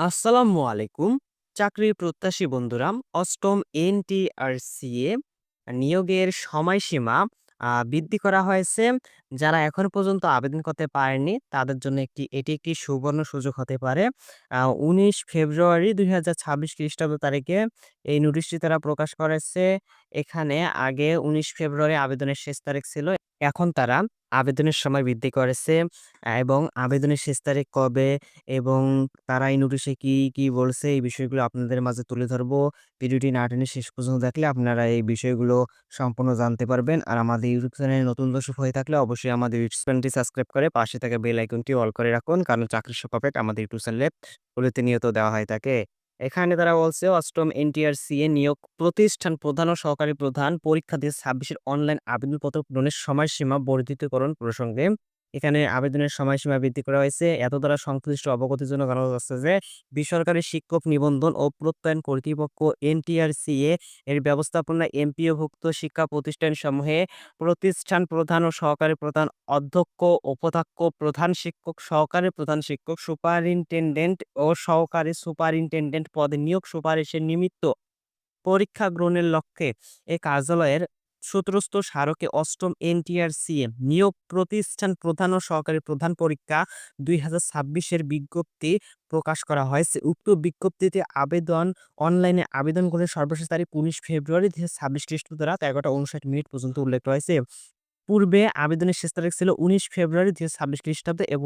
আসসালামু আলাইকুম। চাকরির প্রত্যাশী বন্ধুরা, অষ্টম এনটিআরসিএ নিয়োগের সময়সীমা বৃদ্ধি করা হয়েছে। যারা এখন পর্যন্ত আবেদন করতে পারেনি তাদের জন্য একটি এটি একটি সুবর্ণ সুযোগ হতে পারে। ১৯ ফেব্রুয়ারি ২০২৬ খ্রিস্টাব্দ তারিখে এই নোটিশটি তারা প্রকাশ করেছে। এখানে আগে ১৯ ফেব্রুয়ারি আবেদনের শেষ তারিখ ছিল। এখন তারা আবেদনের সময় বৃদ্ধি করেছে এবং আবেদনের শেষ তারিখ কবে এবং তারা এই নোটিশে কি, কি বলছে এই বিষয়গুলো আপনাদের মাঝে তুলে ধরবো। ভিডিওটি না টেনে শেষ পর্যন্ত দেখলে আপনারা এই বিষয়গুলো সম্পূর্ণ জানতে পারবেন। আর আমাদের ইউটিউব চ্যানেলে নতুন দর্শক হয়ে থাকলে অবশ্যই আমাদের ইউটিউব চ্যানেলটি সাবস্ক্রাইব করে পাশে থাকা বেল আইকনটি অল করে রাখুন। কারণ চাকরির সব আমাদের ইউটিউব চ্যানেলে প্রতিনিয়ত দেওয়া হয়ে থাকে। এখানে তারা বলছে, অষ্টম এনটিআরসিএ নিয়োগ প্রতিষ্ঠান প্রধান ও সহকারী প্রধান পরীক্ষা দিয়ে ছাব্বিশের অনলাইন আবেদনপত্র পূরণের সময়সীমা বর্ধিতকরণ প্রসঙ্গে এখানে আবেদনের সময়সীমা বৃদ্ধি করা হয়েছে। এত দ্বারা সংশ্লিষ্ট অবগতির জন্য জানানো যাচ্ছে যে, বেসরকারি শিক্ষক নিবন্ধন ও প্রত্যয়ন কর্তৃপক্ষ এনটিআরসিএ এর ব্যবস্থাপনায় এমপিওভুক্ত শিক্ষা প্রতিষ্ঠানসমূহে প্রতিষ্ঠান প্রধান ও সহকারী প্রধান, অধ্যক্ষ, উপাধ্যক্ষ, প্রধান শিক্ষক, সহকারী প্রধান শিক্ষক, সুপারিনটেনডেন্ট ও সহকারী সুপারিনটেনডেন্ট পদে নিয়োগ সুপারিশের নিমিত্ত পরীক্ষা গ্রহণের লক্ষ্যে এই কার্যালয়ের ১৭স্থ স্মারকে অষ্টম এনটিআরসিএম নিয়োগ প্রতিষ্ঠান প্রধান ও সহকারী প্রধান পরীক্ষা দুই হাজার ছাব্বিশের বিজ্ঞপ্তি প্রকাশ করা হয়েছে। উক্ত বিজ্ঞপ্তিতে আবেদন, অনলাইনে আবেদন করে সর্বশেষ তারিখ ১৯ ফেব্রুয়ারি ছাব্বিশ খ্রিস্ট দ্বারা তেগারোটা উনষাট মিনিট পর্যন্ত উল্লেখ রয়েছে। পূর্বে আবেদনের শেষ তারিখ ছিল ১৯ ফেব্রুয়ারি ২০২৬ খ্রিস্টাব্দে এব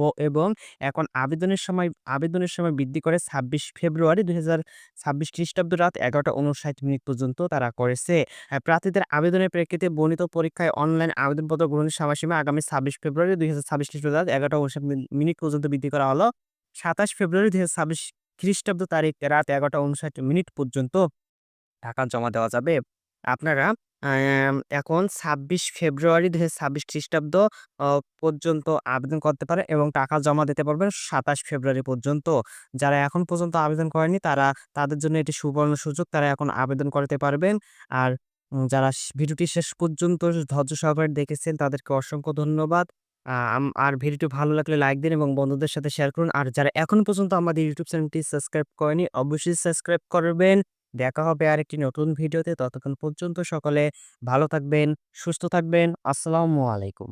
এখন আবেদনের সময় আবেদনের সময় বৃদ্ধি করে ২৬ ফেব্রুয়ারি ২০২৬ খ্রিস্টাব্দ রাত ১১টা ৫৯ মিনিট পর্যন্ত তারা করেছে। প্রার্থীদের আবেদনের প্রেক্ষিতে বর্ণিত পরীক্ষায় অনলাইন আবেদনপত্র গ্রহণের সময়সীমা আগামী ২৬ ফেব্রুয়ারি ২০২৬ খ্রিস্টাব্দ রাত ১১টা ৫৯ মিনিট পর্যন্ত বৃদ্ধি করা হলো। ২৭ ফেব্রুয়ারি ২০২৬ খ্রিস্টাব্দ তারিখ রাত ১১টা ৫৯ মিনিট পর্যন্ত টাকা জমা দেওয়া যাবে। আপনারা এখন ২৬ ফেব্রুয়ারি ২০২৬ খ্রিস্টাব্দ পর্যন্ত আবেদন করতে পারে এবং টাকা জমা দিতে পারবেন ২৭ ফেব্রুয়ারি পর্যন্ত। যারা এখন পর্যন্ত আবেদন করেনি তারা, তাদের জন্য এটি সুবর্ণ সুযোগ। তারা এখন আবেদন করতে পারবেন। আর যারা ভিডিওটি শেষ পর্যন্ত ধৈর্য সহকারে দেখেছেন, তাদেরকে অসংখ্য ধন্যবাদ। আর ভিডিওটি ভালো লাগলে লাইক দিন এবং বন্ধুদের সাথে শেয়ার করুন। আর যারা এখনও পর্যন্ত আমাদের ইউটিউব চ্যানেলটি সাবস্ক্রাইব করেনি অবশ্যই সাবস্ক্রাইব করবেন। দেখা হবে আর একটি নতুন ভিডিওতে। ততক্ষণ পর্যন্ত সকলে ভালো থাকবেন, সুস্থ থাকবেন। আসসালামু আলাইকুম।